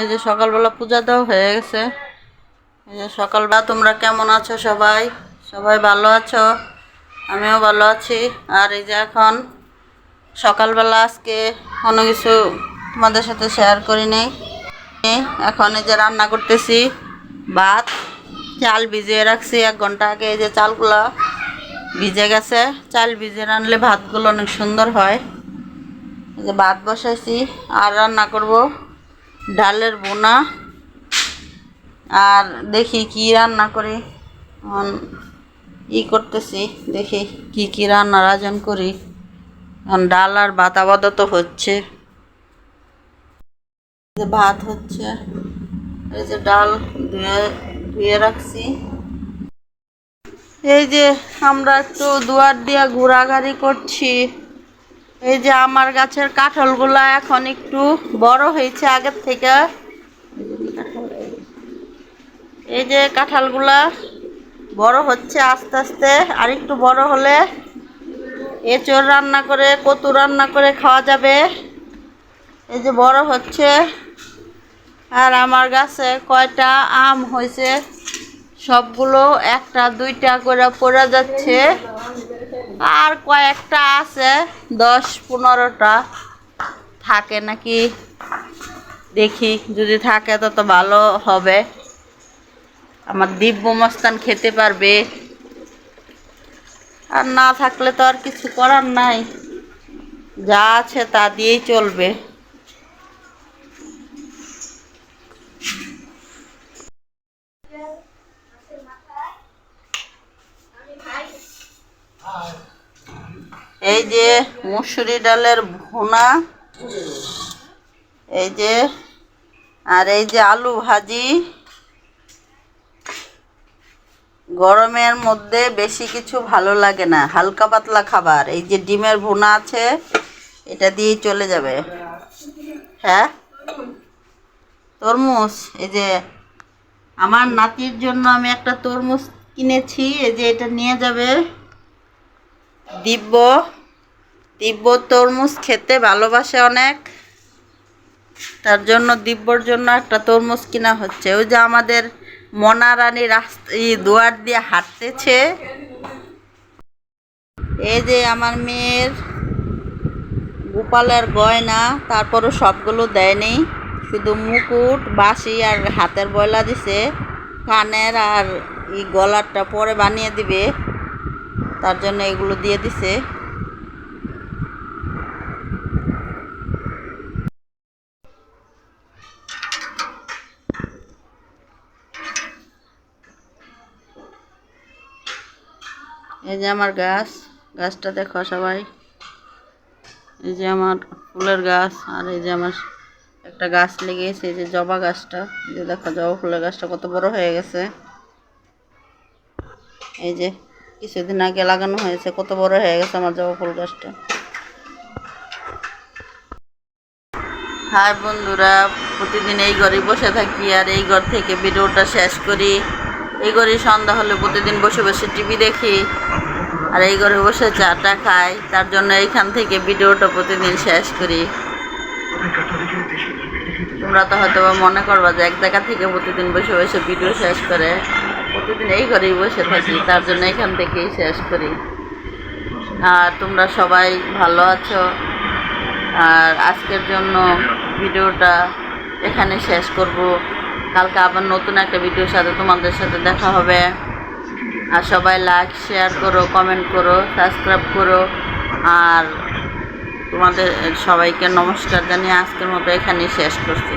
এই যে সকালবেলা পূজা দেওয়া হয়ে গেছে। এই যে সকালবেলা তোমরা কেমন আছো সবাই? সবাই ভালো আছো? আমিও ভালো আছি। আর এই যে এখন সকালবেলা আজকে কোনো কিছু তোমাদের সাথে শেয়ার করি নেই। এখন এই যে রান্না করতেছি, ভাত, চাল ভিজিয়ে রাখছি। এক ঘণ্টা আগে এই যে চালগুলো ভিজে গেছে। চাল ভিজে রানলে ভাতগুলো অনেক সুন্দর হয়। এই যে ভাত বসাইছি, আর রান্না করব। ডালের বোনা। আর দেখি কি রান্না করি। এখন ই করতেছি, দেখি কি কি রান্নার আয়োজন করি। এখন ডাল আর আপাতত হচ্ছে। ভাত হচ্ছে, এই যে ডাল ধুয়ে ধুয়ে রাখছি। এই যে আমরা একটু দুয়ার দিয়া ঘোরাঘুরি করছি। এই যে আমার গাছের কাঁঠালগুলা এখন একটু বড় হয়েছে আগের থেকে। এই যে কাঁঠালগুলা বড় হচ্ছে আস্তে আস্তে, আর একটু বড় হলে এঁচড় রান্না করে, কচু রান্না করে খাওয়া যাবে। এই যে বড় হচ্ছে, আর আমার গাছে কয়টা আম হয়েছে, সবগুলো একটা দুইটা করে পড়ে যাচ্ছে। আর কয়েকটা আছে, দশ পনেরোটা থাকে নাকি? দেখি, যদি থাকে তত ভালো হবে। আমার দিব্য মস্তান খেতে পারবে। আর না থাকলে তো আর কিছু করার নাই। যা আছে তা দিয়েই চলবে। এই যে মুসুরি ডালের ভুনা, এই যে, আর এই যে আলু ভাজি। গরমের মধ্যে বেশি কিছু ভালো লাগে না, হালকা পাতলা খাবার। এই যে ডিমের ভুনা আছে, এটা দিয়েই চলে যাবে। হ্যাঁ? তরমুজ, এই যে আমার নাতির জন্য আমি একটা তরমুজ কিনেছি, এই যে এটা নিয়ে যাবে। দিব্য। দিব্য তরমুজ খেতে ভালোবাসে অনেক। তার জন্য দিব্যর জন্য একটা তরমুজ কিনা হচ্ছে। ওই যে আমাদের মনা রাস্তা এই দুয়ার দিয়ে হাঁটতেছে। এই যে আমার মেয়ের গোপালের গয়না, তারপরও সবগুলো দেয়নি। শুধু মুকুট, বাঁশি আর হাতের বয়লা দিছে। কানের আর এই গলারটা পরে বানিয়ে দিবে। তার জন্য এগুলো দিয়ে দিছে। এই যে আমার গাছ, গাছটা দেখো সবাই। এই যে আমার ফুলের গাছ, আর এই যে আমার একটা গাছ লেগেছে, এই যে জবা গাছটা। এই যে দেখো, জবা ফুলের গাছটা কত বড় হয়ে গেছে। এই যে কিছুদিন আগে লাগানো হয়েছে, কত বড় হয়ে গেছে আমার জবা ফুল গাছটা। হাই বন্ধুরা, প্রতিদিন এই ঘরে বসে থাকি, আর এই ঘর থেকে ভিডিওটা শেষ করি। এই ঘরে সন্ধ্যা হলে প্রতিদিন বসে বসে টিভি দেখি, আর এই ঘরে বসে চাটা খাই, তার জন্য এইখান থেকে ভিডিওটা প্রতিদিন শেষ করি। তোমরা তো হয়তো মনে করবা যে এক জায়গা থেকে প্রতিদিন বসে বসে ভিডিও শেষ করে, প্রতিদিন এই ঘরেই বসে থাকি, তার জন্য এখান থেকেই শেষ করি। আর তোমরা সবাই ভালো আছো, আর আজকের জন্য ভিডিওটা এখানে শেষ করব। কালকে আবার নতুন একটা ভিডিওর সাথে তোমাদের সাথে দেখা হবে। আর সবাই লাইক শেয়ার করো কমেন্ট করো সাবস্ক্রাইব করো। আর তোমাদের সবাইকে নমস্কার জানিয়ে আজকের মতো এখানেই শেষ করছি।